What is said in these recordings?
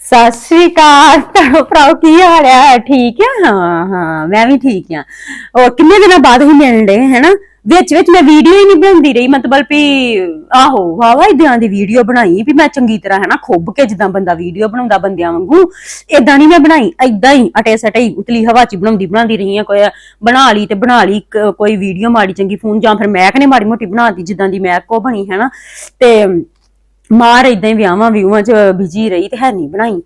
ਸਤਿ ਸ਼੍ਰੀ ਅਕਾਲ। ਤਾਂ ਭਰਾਓ, ਕੀ ਹਾਲ ਆ? ਠੀਕ ਆ? ਹਾਂ ਹਾਂ, ਮੈਂ ਵੀ ਠੀਕ ਆ। ਔਰ ਕਿੰਨੇ ਦਿਨਾਂ ਬਾਅਦ ਹੀ ਮਿਲਣ ਦੇ ਹੈਨਾ? ਵਿੱਚ ਵਿੱਚ ਮੈਂ ਵੀਡੀਓ ਹੀ ਨਹੀਂ ਬਣਾਉਂਦੀ ਰਹੀ, ਮਤਲਬ ਵੀ, ਆਹੋ ਵਾਵਾ ਇਦਾਂ ਦੀ ਵੀਡੀਓ ਬਣਾਈ ਵੀ ਮੈਂ ਚੰਗੀ ਤਰ੍ਹਾਂ, ਹੈਨਾ, ਖੁੱਬ ਕੇ ਜਿੱਦਾਂ ਬੰਦਾ ਵੀਡੀਓ ਬਣਾਉਂਦਾ ਬੰਦਿਆਂ ਵਾਂਗੂ ਇਦਾਂ ਨਹੀਂ ਮੈਂ ਬਣਾਈ ਇਦਾਂ ਹੀ ਅਟੇ ਸਟੇ ਹੀ ਉਤਲੀ ਹਵਾ ਚ ਬਣਾਉਂਦੀ ਬਣਾਉਂਦੀ ਰਹੀ ਆ, ਕੋਈ ਬਣਾ ਲਈ ਤੇ ਬਣਾ ਲਈ ਕੋਈ ਵੀਡੀਓ, ਮਾੜੀ ਚੰਗੀ ਫੋਨ ਜਾਂ ਫਿਰ ਮੈਂ ਕਨੇ ਮਾੜੀ ਮੋਟੀ ਬਣਾਤੀ, ਜਿੱਦਾਂ ਦੀ ਮੈਂ ਕੋ ਬਣੀ, ਹੈਨਾ? ਤੇ ਮਾਰ ਇਦਾਂ ਹੀ ਵਿਆਹਾਂ ਵਿਊਹਾਂ ਚ ਬਿਜ਼ੀ ਰਹੀ ਤੇ ਹੈ ਨਹੀਂ ਬਣਾਈ।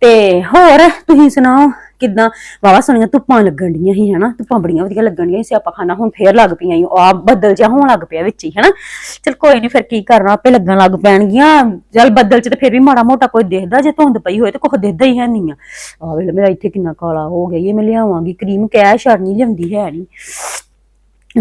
ਤੇ ਹੋਰ ਤੁਸੀਂ ਸੁਣਾਓ, ਕਿਦਾਂ? ਵਾਵਾ ਸੋਹਣੀਆਂ ਧੁੱਪਾਂ ਲੱਗਣ ਡੀਆਂ ਸੀ, ਹਨਾ? ਧੁੱਪਾਂ ਬੜੀਆਂ ਵਧੀਆ ਲੱਗਣ ਡੀਆਂ ਸੀ, ਆਪਾਂ ਖਾਣਾ ਹੁਣ ਫੇਰ ਲੱਗ ਪਈਆਂ ਆ ਬੱਦਲ ਜਿਹਾ ਹੋਣ ਲੱਗ ਪਿਆ ਵਿੱਚ ਹੀ ਹਨਾ? ਚਲ ਕੋਈ ਨਹੀਂ ਫਿਰ ਕੀ ਕਰਨਾ? ਆਪੇ ਲੱਗਣ ਲੱਗ ਪੈਣਗੀਆਂ। ਚਲ ਬੱਦਲ ਚ ਤੇ ਫੇਰ ਵੀ ਮਾੜਾ ਮੋਟਾ ਕੋਈ ਦਿਖਦਾ, ਜੇ ਧੁੰਦ ਪਈ ਹੋਏ ਤੇ ਕੁਝ ਦਿਖਦਾ ਹੀ ਹੈ ਨਹੀਂ ਆ। ਆ ਵੇਲੇ ਮੇਰਾ ਇੱਥੇ ਕਿੰਨਾ ਕਾਲਾ ਹੋ ਗਿਆ ਇਹ ਮੈਂ ਲਿਆਵਾਂਗੀ। ਕਰੀਮ, ਕੈਸ਼ ਨਹੀਂ ਲਿਆਉਂਦੀ ਹੈ ਨਹੀਂ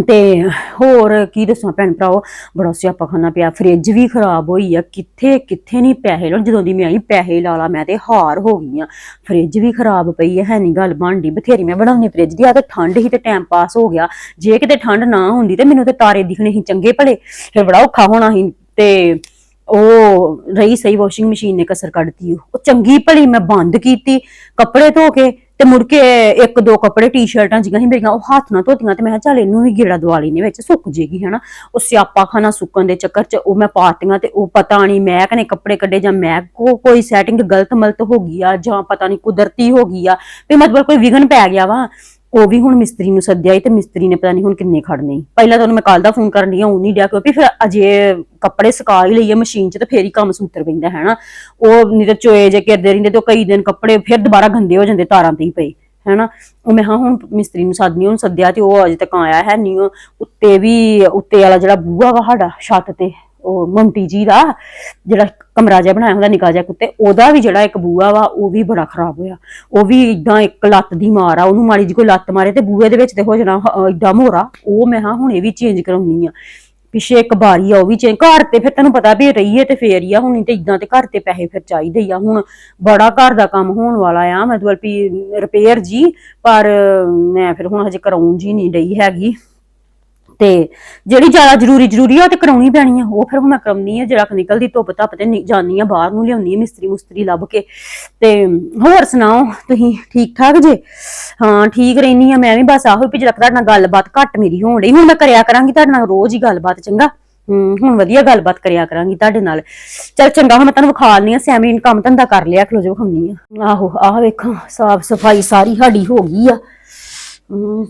ਤੇ ਹੋਰ ਕੀ ਦੱਸਾਂ ਭੈਣ ਭਰਾਓ ਬੜਾ ਸਿਆਪਾ ਖਾਨਾ ਪਿਆ। ਫ੍ਰਿਜ ਵੀ ਖਰਾਬ ਹੋਈ ਆ, ਕਿੱਥੇ ਕਿੱਥੇ ਨਹੀਂ ਪੈਸੇ ਲਾਉਣ? ਜਦੋਂ ਦੀ ਮੈਂ ਆਈ, ਪੈਸੇ ਲਾ ਲਾ, ਮੈਂ ਤੇ ਹਾਰ ਹੋ ਗਈ ਆ। ਫ੍ਰਿਜ ਵੀ ਖਰਾਬ ਪਈ ਆ, ਹੈ ਨਹੀਂ ਗੱਲ ਬਣਦੀ। ਬਥੇਰੀ ਮੈਂ ਬਣਾਉਣੀ ਫ੍ਰਿਜ ਦੀ, ਆ ਤੇ ਠੰਡ ਹੀ ਤੇ ਟਾਈਮ ਪਾਸ ਹੋ ਗਿਆ। ਜੇ ਕਿਤੇ ਠੰਡ ਨਾ ਹੁੰਦੀ ਤੇ ਮੈਨੂੰ ਤੇ ਤਾਰੇ ਦਿਖਣੇ ਸੀ ਚੰਗੇ ਭਲੇ। ਫਿਰ ਬੜਾ ਔਖਾ ਹੋਣਾ ਸੀ ਤੇ ਉਹ ਰਹੀ ਸਹੀ ਵਾਸ਼ਿੰਗ ਮਸ਼ੀਨ ਨੇ ਕਸਰ ਕੱਢਤੀ। ਉਹ ਚੰਗੀ ਭਲੀ ਮੈਂ ਬੰਦ ਕੀਤੀ, ਕੱਪੜੇ ਧੋ ਕੇ ਤੇ ਮੁੜ ਕੇ ਇੱਕ ਦੋ ਕੱਪੜੇ ਟੀ-ਸ਼ਰਟਾਂ ਜਿਹੀਆਂ ਸੀ ਮੇਰੀਆਂ, ਉਹ ਹੱਥ ਨਾਲ ਧੋਤੀਆਂ ਤੇ ਮੈਂ ਕਿਹਾ ਚੱਲ ਇਹਨੂੰ ਵੀ ਗੇੜਾ ਦਵਾ ਲੈਨੇ ਵਿੱਚ, ਸੁੱਕ ਜੇਗੀ, ਹਨਾ। ਉਹ ਸਿਆਪਾ ਖਾਨਾ ਸੁੱਕਣ ਦੇ ਚੱਕਰ 'ਚ ਉਹ ਮੈਂ ਪਾਤੀਆਂ ਤੇ ਉਹ ਪਤਾ ਨਹੀਂ ਮੈਂ ਕਨੇ ਕੱਪੜੇ ਕੱਢੇ ਜਾਂ ਮੈਂ ਕੋ, ਕੋਈ ਸੈਟਿੰਗ ਗਲਤ ਮਲਤ ਹੋ ਗਈ ਆ ਜਾਂ ਪਤਾ ਨਹੀਂ ਕੁਦਰਤੀ ਹੋ ਗਈ ਆ, ਵੀ ਮਤਲਬ ਕੋਈ ਵਿਗਨ ਪੈ ਗਿਆ ਵਾ। ਉਹ ਵੀ ਹੁਣ ਮਿਸਤਰੀ ਨੂੰ ਸੱਦਿਆ ਈ ਤੇ ਮਿਸਤਰੀ ਨੇ ਪਤਾ ਨਹੀਂ ਹੁਣ ਕਿੰਨੇ ਖੜਨੇ ਈ। ਪਹਿਲਾਂ ਤਾਂ ਮੈਂ ਕੱਲ ਦਾ ਫੋਨ ਕਰਨ ਦੀ ਉਹ ਨਹੀਂ ਡਿਆ, ਕਿਉਂਕਿ ਫਿਰ ਅਜੇ ਕੱਪੜੇ ਸੁਕਾ ਹੀ ਲਈਏ ਮਸ਼ੀਨ 'ਚ ਤੇ ਫੇਰ ਹੀ ਕੰਮ ਸੂਤਰ ਪੈਂਦਾ, ਹੈ ਨਾ? ਉਹ ਨਹੀਂ ਤੇ ਚੋਏ ਜੇ ਕਰਦੇ ਰਹਿੰਦੇ ਤੇ ਉਹ ਕਈ ਦਿਨ ਕੱਪੜੇ ਫਿਰ ਦੁਬਾਰਾ ਗੰਦੇ ਹੋ ਜਾਂਦੇ ਤਾਰਾਂ ਤੇ ਹੀ ਪਏ ਹੈਨਾ ਉਹ ਮੈਂ ਹਾਂ ਹੁਣ ਮਿਸਤਰੀ ਨੂੰ ਸੱਦਨੀ ਉਹਨੂੰ ਸੱਦਿਆ ਤੇ ਉਹ ਅਜੇ ਤੱਕ ਆਇਆ ਹੈ ਨਹੀਂ, ਉਹ ਉੱਤੇ ਵੀ, ਉੱਤੇ ਵਾਲਾ ਜਿਹੜਾ ਬੂਹਾ ਵਾ ਸਾਡਾ, ਛੱਤ ਤੇ। ਉਹ ਮੰਟੀ ਜੀ ਦਾ ਜਿਹੜਾ ਕਮਰਾ ਜਿਹਾ ਬਣਾਇਆ ਹੁੰਦਾ ਨਿਕਾ ਜਿਹਾ ਕੁੱਤੇ, ਉਹਦਾ ਵੀ ਜਿਹੜਾ ਇੱਕ ਬੂਆ ਵਾ, ਉਹ ਵੀ ਬੜਾ ਖਰਾਬ ਹੋਇਆ। ਉਹ ਵੀ ਇਦਾਂ ਇੱਕ ਲੱਤ ਦੀ ਮਾਰ ਆ, ਉਹਨੂੰ ਮਾੜੀ ਜੀ ਕੋਈ ਲੱਤ ਮਾਰੇ ਤੇ ਬੂਹੇ ਦੇ ਵਿੱਚ ਤੇ ਹੋ ਜਾਣਾ ਇਦਾਂ ਮੋਰਾ ਉਹ ਮੈਂ ਹਾਂ ਹੁਣ ਇਹ ਵੀ ਚੇਂਜ ਕਰਾਉਣੀ ਆ। ਪਿੱਛੇ ਇੱਕ ਬਾਰੀ ਆ, ਉਹ ਵੀ ਚੇਂਜ ਘਰ ਤੇ ਫਿਰ ਤੈਨੂੰ ਪਤਾ ਵੀ ਰਹੀਏ ਤੇ ਫੇਰ ਹੀ ਆ, ਹੁਣ ਤੇ ਇਦਾਂ ਤੇ ਘਰ ਤੇ ਪੈਸੇ ਫਿਰ ਚਾਹੀਦੇ ਆ। ਹੁਣ ਬੜਾ ਘਰ ਦਾ ਕੰਮ ਹੋਣ ਵਾਲਾ ਆ, ਮਤਲਬ ਵੀ ਰਿਪੇਅਰ ਜੀ, ਪਰ ਮੈਂ ਫਿਰ ਹੁਣ ਹਜੇ ਕਰਾਉਣ ਜੀ ਨਹੀਂ ਡਈ ਹੈਗੀ। ਤੇ ਜਿਹੜੀ ਜ਼ਿਆਦਾ ਜ਼ਰੂਰੀ ਜ਼ਰੂਰੀ ਆ ਉਹ ਤੇ ਕਰਾਉਣੀ ਪੈਣੀ ਆ। ਉਹ ਫਿਰ ਮੈਂ ਕਰਾਉਣੀ ਆ ਜਿਹੜਾ ਨਿਕਲਦੀ ਧੁੱਪ ਧੱਪ ਤੇ ਨਿ- ਜਾਂਦੀ ਆ, ਬਾਹਰ ਨੂੰ ਲਿਆਉਣੀ ਆ ਮਿਸਤਰੀ ਮੁਸਤਰੀ ਲੱਭ ਕੇ। ਤੇ ਹੋਰ ਸੁਣਾਓ, ਤੁਸੀਂ ਠੀਕ ਠਾਕ ਜੇ? ਹਾਂ, ਠੀਕ ਰਹਿਨੀ ਆ ਮੈਂ ਵੀ, ਬਸ ਆਹੋ ਵੀ ਜਿਹੜਾ ਤੁਹਾਡੇ ਨਾਲ ਗੱਲਬਾਤ ਘੱਟ ਮੇਰੀ ਹੋਣ ਡਈ। ਹੁਣ ਮੈਂ ਕਰਿਆ ਕਰਾਂਗੀ ਤੁਹਾਡੇ ਨਾਲ ਰੋਜ਼ ਹੀ ਗੱਲਬਾਤ, ਚੰਗਾ? ਹੂੰ, ਹੁਣ ਵਧੀਆ ਗੱਲਬਾਤ ਕਰਿਆ ਕਰਾਂਗੀ ਤੁਹਾਡੇ ਨਾਲ। ਚਲ ਚੰਗਾ, ਹੁਣ ਮੈਂ ਤੁਹਾਨੂੰ ਵਿਖਾ ਲਨੀ ਆ ਸੈਮੀ ਕੰਮ ਧੰਦਾ ਕਰ ਲਿਆ, ਖਲੋ ਜੋ ਵਿਖਾਉਣੀ ਆ। ਆਹੋ, ਆਹ ਵੇਖੋ, ਸਾਫ਼ ਸਫ਼ਾਈ ਸਾਰੀ ਸਾਡੀ ਹੋ ਗਈ ਆ।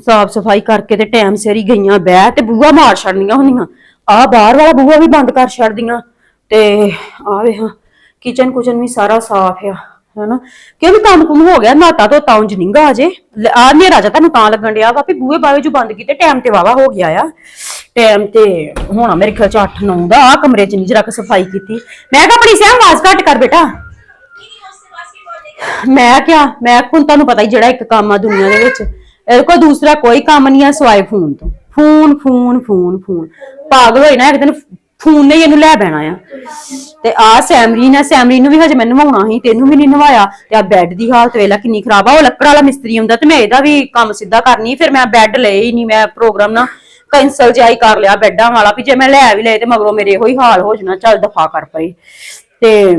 ਸਾਫ਼ ਸਫ਼ਾਈ ਕਰਕੇ ਤੇ ਟਾਈਮ ਸਿਰ ਹੀ ਗਈਆਂ, ਬਹਿ ਤੇ ਬੂਹਾ ਮਾਰ ਛੱਡਣੀਆਂ ਹੁੰਦੀਆਂ। ਆ ਬਾਹਰ ਵਾਲਾ ਬੂਹਾ ਵੀ ਬੰਦ ਕਰ ਛੱਡਦੀਆਂ। ਤੇ ਆ ਵੇ ਹਾਂ ਕਿਚਨ ਕੁਚਨ ਵੀ ਸਾਰਾ ਸਾਫ਼ ਆ, ਹੈਨਾ। ਕਿਉਂਕਿ ਕੰਮ ਕੁਮ ਹੋ ਗਿਆ, ਨਾਤਾ ਤੋਂ ਤਾਂ ਨਿੰਗਾ ਅਜੇ। ਆ ਨੇਰਾ ਜਾ ਤੁਹਾਨੂੰ ਤਾਂ ਲੱਗਣ ਡਿਆ ਵਾ ਵੀ ਬੂਹੇ ਬਾਵੇ ਜੋ ਬੰਦ ਕੀਤੇ, ਟਾਈਮ ਤੇ ਵਾਵਾ ਹੋ ਗਿਆ ਆ। ਟਾਈਮ ਤੇ ਹੋਣਾ ਮੇਰੇ ਖਿਆਲ ਚ 8 9 ਦਾ ਆ ਕਮਰੇ ਚ ਨਹੀਂ ਜਰਾ ਕੁ ਸਫ਼ਾਈ ਕੀਤੀ। ਮੈਂ ਕਿਹਾ ਆਪਣੀ ਸਿਆ ਆਵਾਜ਼ ਘੱਟ ਕਰ ਬੇਟਾ। ਮੈਂ ਕਿਹਾ, ਮੈਂ ਹੁਣ ਤੁਹਾਨੂੰ ਪਤਾ ਹੀ ਜਿਹੜਾ ਇੱਕ ਕੰਮ ਆ ਦੁਨੀਆ ਦੇ ਵਿੱਚ। ਇਹ ਕੋਈ ਦੂਸਰਾ ਕੋਈ ਕੰਮ ਨਹੀਂ ਆ ਸਵਾਏ ਫੋਨ ਤੋਂ। Phone phone phone phone. ਪਾਗਲ ਹੋਈ ਨਾ, ਇੱਕ ਦਿਨ ਫੋਨ ਨੇ ਹੀ ਇਹਨੂੰ ਲੈ ਬੈਣਾ ਆ। ਤੇ ਆ ਸੈਮਰੀ ਨਾ ਸੈਮਰੀ ਨੂੰ ਵੀ ਹਜੇ ਮੈਂ ਨਵਾਉਣਾ ਸੀ ਤੈਨੂੰ ਵੀ ਨਹੀਂ ਨਵਾਇਆ। ਤੇ ਆ ਬੈੱਡ ਦੀ ਹਾਲਤ ਵੇਲਾ ਕਿੰਨੀ ਖਰਾਬ ਆ। ਉਹ ਲੱਕੜ ਵਾਲਾ ਮਿਸਤਰੀ ਹੁੰਦਾ ਤੇ ਮੈਂ ਇਹਦਾ ਵੀ ਕੰਮ ਸਿੱਧਾ ਕਰਨੀ ਫਿਰ ਮੈਂ ਬੈੱਡ ਲਏ ਹੀ ਨਹੀਂ ਮੈਂ ਪ੍ਰੋਗਰਾਮ ਨਾ ਕੈਂਸਲ ਜਿਹਾ ਕਰ ਲਿਆ, ਬੈੱਡਾਂ ਵਾਲਾ ਵੀ। ਜੇ ਮੈਂ ਲੈ ਵੀ ਲਏ ਤੇ ਮਗਰੋਂ ਮੇਰੇ ਇਹੋ ਹੀ ਹਾਲ ਹੋ ਜਾਣਾ, ਚੱਲ ਦਫਾ ਕਰ ਪਏ। ਤੇ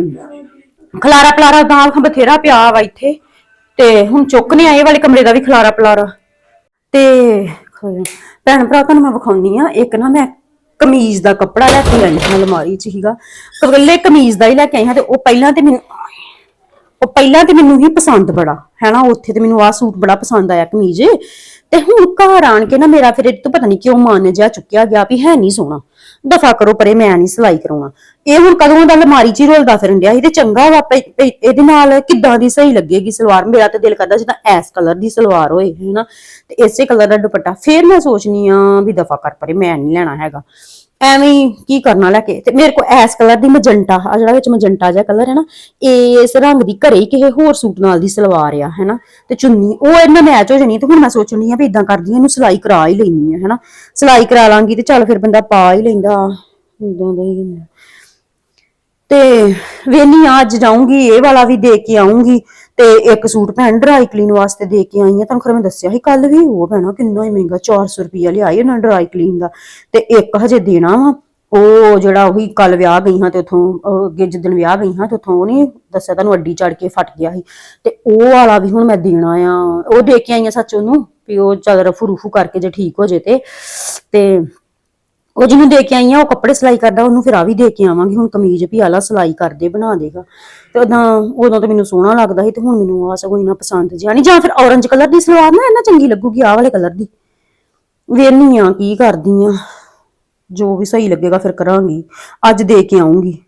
ਖਲਾਰਾ ਪਲਾਰਾ ਦਾ ਬਥੇਰਾ ਪਿਆ ਵਾ ਇੱਥੇ। ਤੇ ਹੁਣ ਚੁੱਕ ਨੇ ਆਏ ਵਾਲੇ ਕਮਰੇ ਦਾ ਵੀ ਖਲਾਰਾ ਪਲਾਰਾ। ਤੇ ਭੈਣ ਭਰਾ, ਤੁਹਾਨੂੰ ਮੈਂ ਵਿਖਾਉਣੀ ਆ, ਇੱਕ ਨਾ ਮੈਂ ਕਮੀਜ਼ ਦਾ ਕੱਪੜਾ ਲੈ ਕੇ ਆਈ ਹਾਂ ਅਲਮਾਰੀ 'ਚ ਹੀਗਾ ਕੱਲੇ ਕਮੀਜ਼ ਦਾ ਹੀ ਲੈ ਕੇ ਆਈ ਹਾਂ ਤੇ ਉਹ ਪਹਿਲਾਂ ਤੇ ਮੈਨੂੰ ਉਹ ਪਹਿਲਾਂ ਤੇ ਮੈਨੂੰ ਹੀ ਪਸੰਦ ਬੜਾ, ਹੈਨਾ? ਉੱਥੇ ਤੇ ਮੈਨੂੰ ਆਹ ਸੂਟ ਬੜਾ ਪਸੰਦ ਆਇਆ ਕਮੀਜ਼। ਤੇ ਹੁਣ ਘਰ ਆਣ ਕੇ ਨਾ ਮੇਰਾ ਫਿਰ ਇਹ ਤੋਂ ਪਤਾ ਨਹੀਂ ਕਿਉਂ ਮਨ ਜਿਹਾ ਚੁੱਕਿਆ ਗਿਆ ਵੀ ਹੈ ਨਹੀਂ ਸੋਹਣਾ। ਦਫਾ ਕਰੋ ਪਰੇ, ਮੈਂ ਨਹੀਂ ਸਿਲਾਈ ਕਰਾਉਣਾ ਇਹ ਹੁਣ ਕਦੋਂ ਦਾ ਅਲਮਾਰੀ 'ਚ ਹੀ ਰੋਲਦਾ ਫਿਰਨ ਡਿਆ ਸੀ ਤੇ ਚੰਗਾ ਵਾ ਪਈ- ਪਈ- ਇਹਦੇ ਨਾਲ ਕਿੱਦਾਂ ਦੀ ਸਹੀ ਲੱਗੇਗੀ ਸਲਵਾਰ? ਮੇਰਾ ਤੇ ਦਿਲ ਕਰਦਾ ਜਿੱਦਾਂ ਐਸ ਕਲਰ ਦੀ ਸਲਵਾਰ ਹੋਏ ਹੈਨਾ। ਤੇ ਇਸੇ ਕਲਰ ਦਾ ਦੁਪੱਟਾ ਫੇਰ ਮੈਂ ਸੋਚਨੀ ਆ ਵੀ ਦਫਾ ਕਰ ਪਰੇ, ਮੈਂ ਨਹੀਂ ਲੈਣਾ ਹੈਗਾ। ਐਵੇਂ ਕੀ ਕਰਨਾ ਲੈ ਕੇ? ਤੇ ਮੇਰੇ ਕੋਲ ਐਸ ਕਲਰ ਦੀ ਮਜੰਟਾ ਆ ਜਿਹੜਾ ਵਿੱਚ ਮਜੰਟਾ ਜਿਹਾ ਕਲਰ ਹੈ ਨਾ, ਇਸ ਰੰਗ ਦੀ ਘਰੇ ਹੀ ਕਿਸੇ ਹੋਰ ਸੂਟ ਨਾਲ ਦੀ ਸਲਵਾਰ ਆ ਹੈਨਾ ਤੇ ਚੁੰਨੀ, ਉਹ ਇਹਨਾਂ ਮੈਚ ਹੋ ਜਾਣੀ ਤੇ ਹੁਣ ਮੈਂ ਸੋਚਣੀ ਆ ਵੀ ਇਦਾਂ ਕਰਦੀ ਆ, ਇਹਨੂੰ ਸਿਲਾਈ ਕਰਾ ਹੀ ਲੈਣੀ ਆ ਹੈਨਾ ਸਿਲਾਈ ਕਰਾ ਲਾਂਗੀ ਤੇ ਚੱਲ ਫਿਰ ਬੰਦਾ ਪਾ ਹੀ ਲੈਂਦਾ। ਇਦਾਂ ਦਾ ਹੀ ਹੁੰਦਾ। ਤੇ ਵੇਨੀ, ਅੱਜ ਜਾਊਂਗੀ, ਇਹ ਵਾਲਾ ਵੀ ਦੇ ਕੇ ਆਉਂਗੀ ਤੇ ਇੱਕ ਸੂਟ ਭੈਣ ਡਰਾਈ ਕਲੀਨ ਵਾਸਤੇ ਦੇ ਕੇ ਆਈ ਆ ਤੁਹਾਨੂੰ ਖਰੇ ਮੈਂ ਦੱਸਿਆ ਸੀ ਕੱਲ ਵੀ, ਉਹ ਭੈਣਾ ਕਿੰਨਾ ਹੀ ਮਹਿੰਗਾ 400 ਰੁਪਿਆ ਲਿਆਈ ਇਹਨਾਂ ਡਰਾਈ ਕਲੀਨ ਦਾ ਤੇ ਇੱਕ ਹਜੇ ਦੇਣਾ ਵਾ। ਉਹ ਜਿਹੜਾ ਉਹੀ ਕੱਲ ਵਿਆਹ ਗਈ ਹਾਂ ਤੇ ਉਥੋਂ ਅੱਗੇ ਜਿੱਦਣ ਵਿਆਹ ਗਈ ਹਾਂ ਤੇ ਉਥੋਂ ਉਹ ਨਹੀਂ ਦੱਸਿਆ ਤੁਹਾਨੂੰ, ਅੱਡੀ ਚੜ ਕੇ ਫਟ ਗਿਆ ਸੀ। ਤੇ ਉਹ ਵਾਲਾ ਵੀ ਹੁਣ ਮੈਂ ਦੇਣਾ ਆ। ਉਹ ਦੇ ਕੇ ਆਈ ਆ ਸੱਚ ਉਹਨੂੰ ਵੀ ਉਹ ਚੱਲ ਰਫੂ ਰੂਫੂ ਕਰਕੇ ਜੇ ਠੀਕ ਹੋ ਜੇ ਤੇ ਤੇ ਉਹ ਜਿਹਨੂੰ ਦੇ ਕੇ ਆਈ ਆ, ਉਹ ਕੱਪੜੇ ਸਿਲਾਈ ਕਰਦਾ, ਉਹਨੂੰ ਫਿਰ ਆ ਵੀ ਦੇ ਕੇ ਆਵਾਂਗੀ। ਹੁਣ ਕਮੀਜ਼ ਵੀ ਆਲਾ ਸਿਲਾਈ ਕਰਦੇ ਬਣਾ ਦੇਗਾ। ਤੇ ਉਦਾਂ ਉਦੋਂ ਤਾਂ ਮੈਨੂੰ ਸੋਹਣਾ ਲੱਗਦਾ ਸੀ ਤੇ ਹੁਣ ਮੈਨੂੰ ਆ ਸਗੋਂ ਇਹਨਾਂ ਪਸੰਦ ਜਿਹਾ ਜਾਂ ਫਿਰ ਔਰੰਜ ਕਲਰ ਦੀ ਸਲਵਾਰ ਨਾ ਇਹਨਾਂ ਚੰਗੀ ਲੱਗੂਗੀ ਆਹ ਵਾਲੇ ਕਲਰ ਦੀ। ਵੇਖਨੀ ਆ ਕੀ ਕਰਦੀ ਆ ਜੋ ਵੀ ਸਹੀ ਲੱਗੇਗਾ ਫਿਰ ਕਰਾਂਗੀ। ਅੱਜ ਦੇ ਕੇ ਆਉਂਗੀ।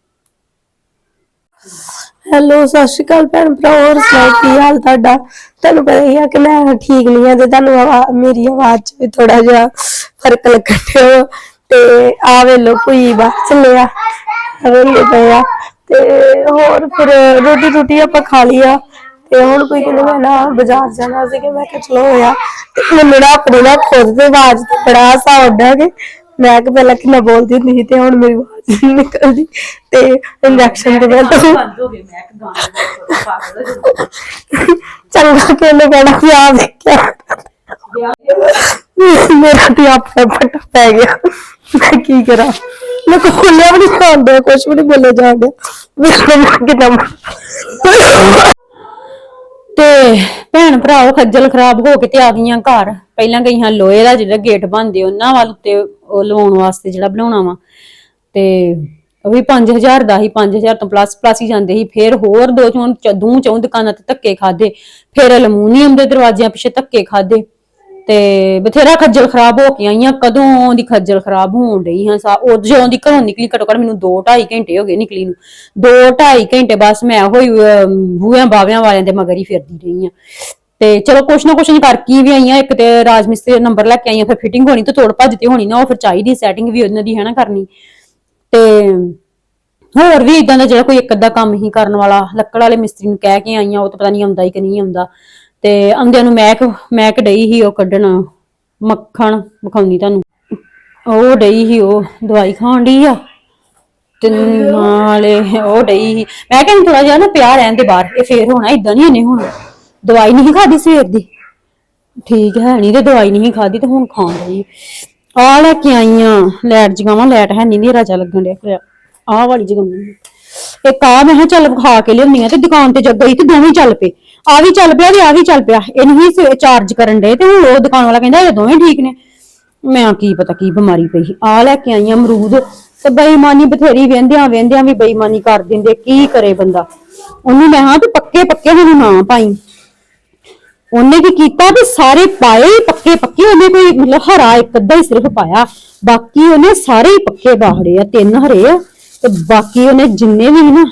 ਹੈਲੋ ਸਤਿ ਸ਼੍ਰੀ ਅਕਾਲ ਭੈਣ ਭਰਾ, ਹੋਰ ਸੁਣਾਓ, ਕੀ ਹਾਲ ਤੁਹਾਡਾ? ਤੁਹਾਨੂੰ ਪਤਾ ਹੀ ਆ ਕਿ ਮੈਂ ਠੀਕ ਨਹੀਂ ਆ ਤੇ ਤੁਹਾਨੂੰ ਆਵਾ- ਮੇਰੀ ਆਵਾਜ਼ 'ਚ ਵੀ ਥੋੜਾ ਜਿਹਾ ਫ਼ਰਕ ਲੱਗਣ ਤੇ ਆ ਵੇਲੋ ਕੋਈ ਬਾਹਰ ਚੱਲਿਆ ਵੇਲੇ ਪਿਆ ਤੇ ਹੋਰ ਫਿਰ ਰੋਟੀ ਰੋਟੀ ਆਪਾਂ ਖਾ ਲਈ ਆ। ਤੇ ਹੁਣ ਕੋਈ ਕਹਿੰਦਾ ਮੈਂ ਨਾ ਬਾਜ਼ਾਰ ਜਾਣਾ ਸੀ ਕਿ ਮੈਂ ਕਿਹਾ ਚਲੋ ਹੋਇਆ। ਤੇ ਮੈਨੂੰ ਨਾ ਆਪਣੀ ਨਾ ਖੁਦ ਆਵਾਜ਼ ਤੇ ਬੜਾ ਹਾਸਾ ਆਉਂਦਾ ਕਿ ਮੈਂ ਕਿ ਪਹਿਲਾਂ ਕਿੰਨਾ ਬੋਲਦੀ ਹੁੰਦੀ ਸੀ ਤੇ ਹੁਣ ਮੇਰੀ ਆਵਾਜ਼ ਨਿਕਲਦੀ। ਤੇ ਇੰਜੈਕਸ਼ਨ ਦੇ ਬੰਦ ਹੋ ਗਏ ਮੈਂ ਇੱਕ ਗਾਣੇ ਪਾਗਲ ਚੰਗਾ ਕਿ ਉਹਨੇ ਕਹਿਣਾ ਵੀ ਆ ਵੇਖਿਆ ਮੇਰਾ ਤੇ ਆਪਣਾ ਫਟ ਪੈ ਗਿਆ। ਮੈਂ ਕੀ ਕਰਾਂ? ਮੈਂ ਕੋ ਵੀ ਨਹੀਂ ਖਾਂਦਾ ਕੁਝ ਵੀ ਨਹੀਂ ਬੋਲੇ ਜਾਂਦੇ। ਮੇਰਾ ਕਿੰਨਾ ਤੇ ਭੈਣ ਭਰਾਓ ਖੱਜਲ ਖਰਾਬ ਹੋ ਕੇ ਤੇ ਆ ਗਈਆਂ ਘਰ। ਪਹਿਲਾਂ ਗਈਆਂ ਲੋਹੇ ਦਾ ਜਿਹੜਾ ਗੇਟ ਬਣਦੇ, ਉਹਨਾਂ ਵੱਲ ਉੱਤੇ ਉਹ ਲਵਾਉਣ ਵਾਸਤੇ ਜਿਹੜਾ ਬਣਾਉਣਾ ਵਾ। ਤੇ ਉਹ ਵੀ 5000 ਦਾ ਹੀ 5000 ਤੋਂ ਪਲੱਸ ਪਲੱਸ ਹੀ ਜਾਂਦੇ ਸੀ। ਫਿਰ ਹੋਰ ਦੋ ਚੋਂ ਦੂ ਚੋਂ ਦੁਕਾਨਾਂ ਤੇ ਧੱਕੇ ਖਾਦੇ ਫਿਰ ਅਲਮੂਨੀਅਮ ਦੇ ਦਰਵਾਜ਼ਿਆਂ ਪਿੱਛੇ ਧੱਕੇ ਖਾਦੇ ਤੇ ਬਥੇਰਾ ਖੱਜਲ ਖਰਾਬ ਹੋ ਕੇ ਆਈਆਂ, ਕਦੋਂ ਦੀ ਖੱਜਲ ਖਰਾਬ ਹੋਣ ਰਹੀ ਹਾਂ ਸਾ ਉਹ ਜਦੋਂ ਦੀ ਘਰੋਂ ਨਿਕਲੀ, ਘਟੋ ਘੱਟ ਮੈਨੂੰ 2 2.5 ਘੰਟੇ ਹੋ ਗਏ ਨਿਕਲੀ ਨੂੰ। 2 2.5 ਘੰਟੇ ਬਸ ਮੈਂ ਹੋਈ ਬੂਹਿਆਂ ਬਾਵਿਆਂ ਵਾਲਿਆਂ ਦੇ ਮਗਰ ਹੀ ਫਿਰਦੀ ਰਹੀ ਹਾਂ। ਤੇ ਚਲੋ ਕੁਛ ਨਾ ਕੁਛ ਨਹੀਂ ਕਰਕੇ ਵੀ ਆਈਆਂ, ਇੱਕ ਤੇ ਰਾਜ ਮਿਸਤਰੀ ਦਾ ਨੰਬਰ ਲੈ ਕੇ ਆਈਆਂ, ਫਿਰ ਫਿਟਿੰਗ ਹੋਣੀ ਤੇ ਤੋੜ ਭੱਜ ਤੇ ਹੋਣੀ ਨਾ, ਉਹ ਫਿਰ ਚਾਹੀਦੀ ਸੈਟਿੰਗ ਵੀ ਉਹਨਾਂ ਦੀ ਹੈ ਨਾ ਕਰਨੀ। ਤੇ ਹੋਰ ਵੀ ਇਦਾਂ ਦਾ ਜਿਹੜਾ ਕੋਈ ਇੱਕ ਅੱਧਾ ਕੰਮ ਹੀ ਕਰਨ ਵਾਲਾ, ਲੱਕੜ ਵਾਲੇ ਮਿਸਤਰੀ ਨੂੰ ਕਹਿ ਕੇ ਆਈਆਂ, ਉਹ ਤਾਂ ਪਤਾ ਨਹੀਂ ਆਉਂਦਾ ਹੀ ਕਿ ਨਹੀਂ ਆਉਂਦਾ। ਤੇ ਆਉਂਦਿਆਂ ਨੂੰ ਮੈਕ ਮੈਕ ਡਈ ਹੀ ਉਹ ਕੱਢਣ, ਮੱਖਣ ਵਿਖਾਉਣੀ ਤੁਹਾਨੂੰ। ਉਹ ਡਈ ਹੀ ਉਹ ਦਵਾਈ ਖਾਣ ਡਈ ਆ ਤੇ ਨਾਲੇ ਉਹ ਡਈ ਸੀ। ਮੈਂ ਕਹਿੰਦੀ ਥੋੜਾ ਜਿਹਾ ਨਾ ਪਿਆ ਰਹਿਣ ਦੇ ਬਾਹਰ, ਇਹ ਫੇਰ ਹੋਣਾ ਇਦਾਂ ਨਹੀਂ ਇਹਨੇ ਹੁਣ ਦਵਾਈ ਨਹੀਂ ਖਾਦੀ ਸਵੇਰ ਦੀ। ਠੀਕ ਹੈ ਨਹੀਂ ਤੇ ਦਵਾਈ ਨਹੀਂ ਖਾਦੀ ਤੇ ਹੁਣ ਖਾਣ ਲਈ ਆ ਲੈ ਕੇ ਆਈਆਂ ਲੈਟ ਜਗਾਵਾਂ ਲੈਟ ਹੈ ਨਹੀਂ ਰਾਜਾ ਲੱਗਣ ਡਿਆ ਆਹ ਵਾਲੀ ਜਗਾਉਣੀ ਇੱਕ ਆ ਮੈਂ ਕਿਹਾ ਚੱਲ ਖਾ ਕੇ ਲਿਆਉਣੀ ਆ ਤੇ ਦੁਕਾਨ ਤੇ ਜੱਗ ਗਈ ਤੇ ਦੋਵੇਂ ਚੱਲ ਪਏ। ਆ ਵੀ ਚੱਲ ਪਿਆ ਤੇ ਆ ਵੀ ਚੱਲ ਪਿਆ। ਇਹ ਨਹੀਂ ਚਾਰਜ ਕਰਨ ਦੇ ਤੇ ਹੁਣ ਉਹ ਦੁਕਾਨ ਵਾਲਾ ਕਹਿੰਦਾ ਇਹ ਦੋਵੇਂ ਠੀਕ ਨੇ। ਮੈਂ ਕੀ ਪਤਾ ਕੀ ਬਿਮਾਰੀ ਪਈ ਆ ਲੈ ਕੇ ਆਈਆਂ ਅਮਰੂਦ ਤੇ ਬੇਈਮਾਨੀ ਬਥੇਰੀ ਵੇਂਦਿਆਂ ਵੇਂਦਿਆਂ ਵੀ ਬੇਈਮਾਨੀ ਕਰ ਦਿੰਦੇ, ਕੀ ਕਰੇ ਬੰਦਾ? ਉਹਨੂੰ ਮੈਂ ਹਾਂ ਵੀ ਪੱਕੇ ਪੱਕੇ ਮੈਨੂੰ ਨਾ ਪਾਈ। ਉਹਨੇ ਕੀ ਕੀਤਾ ਵੀ ਸਾਰੇ ਪਾਏ ਪੱਕੇ ਪੱਕੇ, ਉਹਨੇ ਕੋਈ ਮਤਲਬ ਹਰਾ ਇੱਕ ਅੱਧਾ ਹੀ ਸਿਰਫ ਪਾਇਆ। ਬਾਕੀ ਉਹਨੇ ਸਾਰੇ ਹੀ ਪੱਕੇ ਬਾਹੜੇ ਆ, ਤਿੰਨ ਹਰੇ ਆ ਤੇ ਬਾਕੀ ਉਹਨੇ ਜਿੰਨੇ ਵੀ ਨਾ,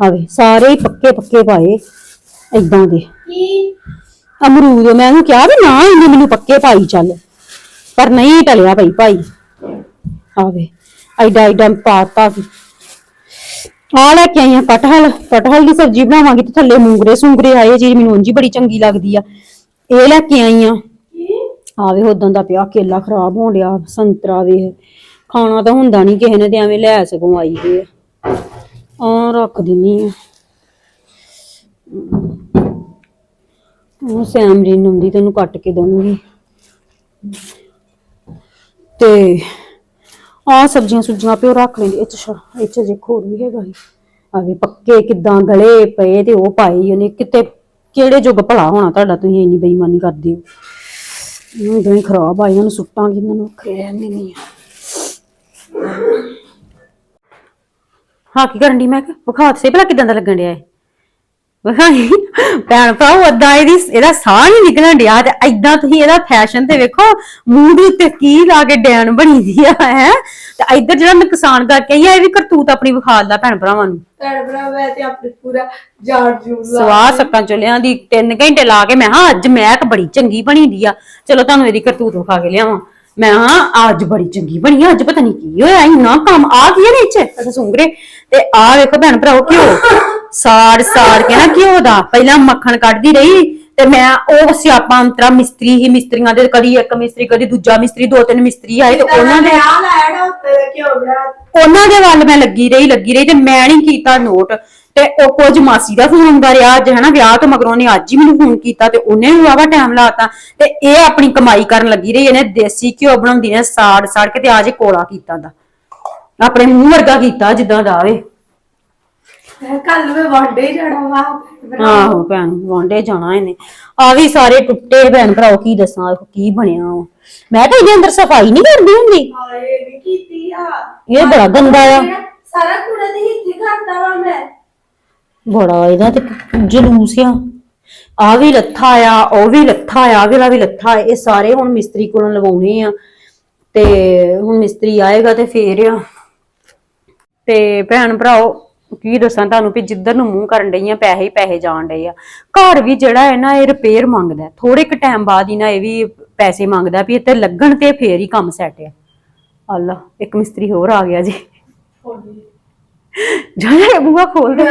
ਆਵੇ, ਸਾਰੇ ਹੀ ਪੱਕੇ ਪੱਕੇ ਪਾਏ। ਇਦਾਂ ਦੇ। ਅਮਰੂਦ, ਮੈਂ ਉਹਨੂੰ ਕਿਹਾ ਵੀ ਨਾ ਇਹਨੇ ਮੈਨੂੰ ਪੱਕੇ ਪਾਈ ਚੱਲ। ਪਰ ਨਹੀਂ ਟਲਿਆ ਭਾਈ। ਭਾਈ ਆਵੇ ਐਡਾ ਐਡਾ ਪਾਤਾ ਸੀ। ਆ ਲੈ ਕੇ ਆਈ ਆ ਪਟਹਲ। ਪਟਹਲ ਦੀ ਸਬਜ਼ੀ ਬਣਾਵਾਂਗੀ ਤੇ ਥੱਲੇ ਮੂੰਗਰੇ ਸੁੰਗਰੇ ਆਏ ਚੀਜ਼ ਮੈਨੂੰ ਉਂਝ ਬੜੀ ਚੰਗੀ ਲੱਗਦੀ ਆ। ਇਹ ਲੈ ਕੇ ਆਈਆਂ ਆਵੇ ਉਦੋਂ ਦਾ ਪਿਆ ਕੇਲਾ ਖਰਾਬ ਹੋਣ ਡਿਆ, ਸੰਤਰਾ ਵੇ। ਖਾਣਾ ਤਾਂ ਹੁੰਦਾ ਨਹੀਂ ਕਿਸੇ ਨੇ ਤੇ ਐਵੇਂ ਲੈ ਸਕੋ ਆਈ ਦੇ ਆ। ਰੱਖ ਦਿੰਨੀ ਆ। ਉਹ ਸੈਮਰੀਨ ਹੁੰਦੀ ਤੈਨੂੰ ਕੱਟ ਕੇ ਦਊਂਗੀ। ਤੇ ਆ ਸਬਜ਼ੀਆਂ ਸੁੱਜੀਆਂ ਪਿਓ ਰੱਖ ਲੈਂਦੀ ਇਹ ਚ ਸ਼- ਇਹ ਵੀ ਹੈਗਾ ਹੀ ਆਵੇ ਪੱਕੇ ਕਿਦਾਂ ਗਲੇ ਪਏ ਤੇ ਉਹ ਪਾਈ ਉਹਨੇ। ਕਿਤੇ ਕਿਹੜੇ ਜੁਗ ਭਲਾ ਹੋਣਾ ਤੁਹਾਡਾ, ਤੁਸੀਂ ਇੰਨੀ ਬੇਈਮਾਨੀ ਕਰਦੇ ਹੋ। ਇਹ ਦੋਵੇਂ ਖਰਾਬ ਆਈਆਂ ਨੂੰ ਸੁੱਟਾਂਗੀ, ਇਹਨਾਂ ਨੂੰ ਵੱਖਰੇ ਨਹੀਂ ਹਾਂ, ਕੀ ਕਰਨ ਦੀ ਮੈਂ ਕਿਹਾ? ਵਿਖਾ ਤੇ ਭਲਾ ਕਿਦਾਂ ਦਾ ਲੱਗਣ ਡਿਆ ਇਹ ਵਿਖਾਈ ਭੈਣ ਭਰਾਓ ਏਦਾਂ ਇਹਦੀ ਇਹਦਾ ਸਾਹ ਨਹੀਂ ਨਿਕਲਣ ਡਿਆ ਤੇ ਐਦਾਂ ਤੁਸੀਂ ਇਹਦਾ ਫੈਸ਼ਨ ਤੇ ਵੇਖੋ ਮੂੰਹ ਦੇ ਉੱਤੇ ਕੀ ਲਾ ਕੇ ਡੈਣ ਬਣੀ ਦੀ ਆ ਹੈ? ਤੇ ਇੱਧਰ ਜਿਹੜਾ ਨੁਕਸਾਨ ਕਰਕੇ ਆਈ ਆ ਇਹ ਵੀ ਕਰਤੂਤ ਆਪਣੀ ਵਿਖਾਲਦਾ ਭੈਣ ਭਰਾਵਾਂ ਨੂੰ। ਭੈਣ ਭਰਾ ਮੈਂ ਤੇ ਆਪਣੇ ਪੂਰਾ ਜਾਣ ਜੂ ਸਵਾਹ ਸੱਕਾਂ ਚੁੱਲਿਆਂ ਦੀ 3 ਘੰਟੇ ਲਾ ਕੇ ਮੈਂ ਹਾਂ ਅੱਜ ਮੈਕ ਬੜੀ ਚੰਗੀ ਬਣੀ ਦੀ ਆ। ਚਲੋ ਤੁਹਾਨੂੰ ਇਹਦੀ ਕਰਤੂਤ ਵਿਖਾ ਕੇ ਲਿਆਵਾਂ। ਮੈਂ ਹਾਂ ਅੱਜ ਬੜੀ ਚੰਗੀ ਬਣੀ ਆ ਅੱਜ ਪਤਾ ਨਹੀਂ ਕੀ ਹੋਇਆ ਇੰਨਾ ਕੰਮ ਆ ਕੀ ਨੇ ਇੱਥੇ ਅੱਛਾ ਸੁੰਗਰੇ। ਤੇ ਆ ਵੇਖੋ ਭੈਣ ਭਰਾਓ ਘਿਓ ਸਾੜ ਸਾੜ ਕੇ ਨਾ ਘਿਓ ਦਾ ਪਹਿਲਾਂ ਮੱਖਣ ਕੱਢਦੀ ਰਹੀ ਤੇ ਮੈਂ ਉਹ ਸਿਆਪਾ ਅੰਤਰਾ ਮਿਸਤਰੀ ਹੀ ਮਿਸਤਰੀਆਂ ਦੇ ਕਦੀ ਇੱਕ ਮਿਸਤਰੀ ਕਦੀ ਦੂਜਾ ਮਿਸਤਰੀ ਦੋ ਤਿੰਨ ਮਿਸਤਰੀ ਆਏ ਤੇ ਉਹਨਾਂ ਦੇ ਆ ਲੈਣਾ ਉੱਤੇ ਕਿਉਂ ਬਣਾ ਉਹਨਾਂ ਦੇ ਵੱਲ ਮੈਂ ਲੱਗੀ ਰਹੀ ਲੱਗੀ ਰਹੀ ਤੇ ਮੈਂ ਨਹੀਂ ਕੀਤਾ ਨੋਟ। ਤੇ ਉਹ ਕੁਝ ਮਾਸੀ ਦਾ ਫੋਨ ਆਉਂਦਾ ਰਿਹਾ ਅੱਜ ਹਨਾ ਵਿਆਹ ਤੋਂ ਮਗਰੋਂ ਨੇ ਅੱਜ ਹੀ ਮੈਨੂੰ ਫੋਨ ਕੀਤਾ ਤੇ ਉਹਨੇ ਵੀ ਵਾਵਾ ਟਾਈਮ ਲਾਤਾ ਤੇ ਇਹ ਆਪਣੀ ਕਮਾਈ ਕਰਨ ਲੱਗੀ ਰਹੀ ਇਹਨੇ ਦੇਸੀ ਘਿਓ ਬਣਾਉਂਦੀ ਨੇ ਸਾੜ ਸਾੜ ਕੇ ਤੇ ਆਜ ਕੋਲਾ ਕੀਤਾ ਦਾ। ਆਪਣੇ ਮੂੰਹ ਵਰਗਾ ਕੀਤਾ ਜਿੱਦਾਂ ਦਾ ਆਵੇ। ਕੱਲ ਮੈਂ ਵਾਂਡੇ ਜਾਣਾ ਵਾ ਆਹੋ ਭੈਣ ਵਾਂਡੇ ਜਾਣਾ ਇਹਨੇ। ਆ ਵੀ ਸਾਰੇ ਟੁੱਟੇ ਭੈਣ ਭਰਾਓ ਕੀ ਦੱਸਾਂ ਆਖੋ ਕੀ ਬਣਿਆ ਵਾ। ਮੈਂ ਤਾਂ ਇਹਦੇ ਅੰਦਰ ਸਫ਼ਾਈ ਨਹੀਂ ਕਰਦੀ ਹੁੰਦੀ। ਹਾਏ ਵੀ ਕੀਤੀ ਆ। ਇਹ ਬੜਾ ਗੰਦਾ ਆ। ਸਾਰਾ ਕੂੜਾ ਤੇ ਇੱਥੇ ਕਰਦਾ ਵਾ ਮੈਂ। ਬੜਾ ਇਹਦਾ ਤੇ ਜਲੂਸ ਆ। ਆ ਵੀ ਲੱਥਾ ਆ ਉਹ ਵੀ ਲੱਥਾ ਆ ਵਾਲਾ ਵੀ ਲੱਥਾ। ਇਹ ਸਾਰੇ ਹੁਣ ਮਿਸਤਰੀ ਕੋਲੋਂ ਲਵਾਉਣੇ ਆ। ਤੇ ਹੁਣ ਮਿਸਤਰੀ ਆਏਗਾ ਤੇ ਫੇਰ ਆ। ਤੇ ਭੈਣ ਭਰਾਓ ਕੀ ਦੱਸਾਂ ਤੁਹਾਨੂੰ ਵੀ ਜਿੱਧਰ ਨੂੰ ਮੂੰਹ ਕਰਨ ਡਈ ਆ ਪੈਸੇ ਹੀ ਪੈਸੇ ਜਾਣ ਡਏ ਆ। ਘਰ ਵੀ ਜਿਹੜਾ ਹੈ ਨਾ ਇਹ ਰਿਪੇਅਰ ਮੰਗਦਾ। ਥੋੜੇ ਕੁ ਟਾਈਮ ਬਾਅਦ ਹੀ ਨਾ ਇਹ ਵੀ ਪੈਸੇ ਮੰਗਦਾ ਵੀ ਇੱਥੇ ਲੱਗਣ ਤੇ ਫੇਰ ਹੀ ਕੰਮ ਸੈੱਟ ਆ। ਅੱਲਾ ਇੱਕ ਮਿਸਤਰੀ ਹੋਰ ਆ ਗਿਆ ਜੀ। ਜਾ ਜਾ ਬੂਆ ਖੋਲ ਦੇ।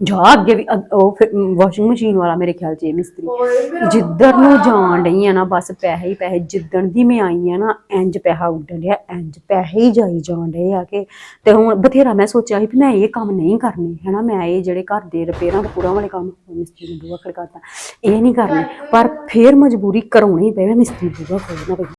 ਜਾ ਅੱਗੇ ਵੀ ਅੱਗ- ਉਹ ਵਾਸ਼ਿੰਗ ਮਸ਼ੀਨ ਵਾਲਾ ਮੇਰੇ ਖਿਆਲ ਚ ਇਹ ਮਿਸਤਰੀ। ਜਿੱਧਰ ਨੂੰ ਜਾਣ ਡਈ ਆ ਨਾ ਬਸ ਪੈਸੇ ਹੀ ਪੈਸੇ ਜਿੱਦਣ ਦੀ ਮੈਂ ਆਈ ਆ ਨਾ ਇੰਜ ਪੈਸਾ ਉੱਡਣ ਡਿਆ ਇੰਜ ਪੈਸੇ ਹੀ ਜਾਈ ਜਾਣ ਡਏ ਆ ਕਿ ਤੇ ਹੁਣ ਬਥੇਰਾ ਮੈਂ ਸੋਚਿਆ ਸੀ ਵੀ ਮੈਂ ਇਹ ਕੰਮ ਨਹੀਂ ਕਰਨੇ ਹੈਨਾ ਮੈਂ ਇਹ ਜਿਹੜੇ ਘਰ ਦੇ ਰਿਪੇਅਰਾਂ ਪੂਰਾ ਵਾਲੇ ਕੰਮ ਮਿਸਤਰੀ ਨੂੰ ਬੂਆ ਖੜਕਾਤਾ ਇਹ ਨਹੀਂ ਕਰਨੇ ਪਰ ਫੇਰ ਮਜਬੂਰੀ ਕਰਾਉਣੀ ਪਵੇ ਮਿਸਤਰੀ ਬੂਆ ਖੋਲਣਾ ਪਈ